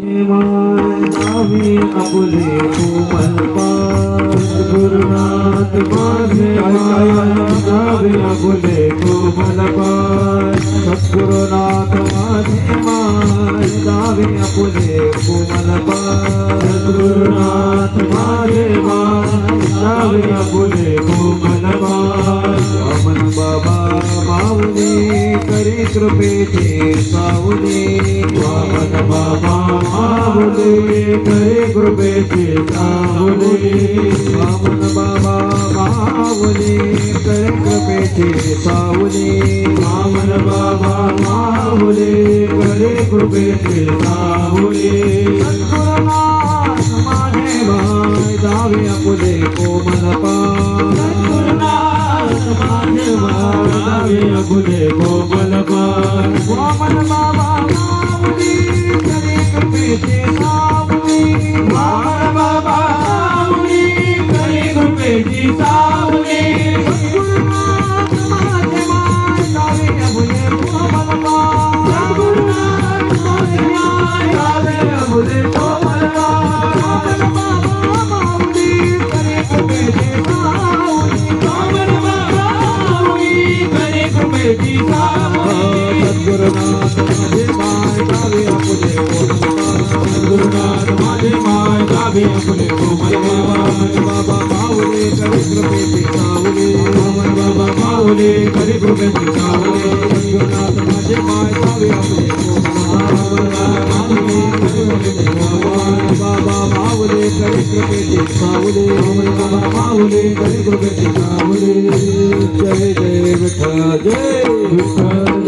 नावे आपले कोमल गुरुनाथ माझे नावे आपले कोमल सद्गुरुनाथ माझे नावे आपले कोमल सद्गुरुनाथ माझे नावे आपले करी कृपेचे सावली वामन बाबा माऊली करी कृपेचे सावली वामन बाबा माऊली करी कृपेचे सावली वामन बाबा माऊली करी कृपेचे सावली जावे वो कोमल वामन बाबा माऊली करे कृपेचे सावली। वामन बाबा माऊली करे कृपेचे सावली। माझे माय गावे आपले कोमल बाबा माऊली करी कृपेचे सावली वामन बाबा माऊली करी कृपेचे सावली सद्गुरुनाथ माझे माय गावे आपले बाबा कृपेचे बाबा कृपेचे जय जय विठ्ठल जय विठ्ठल.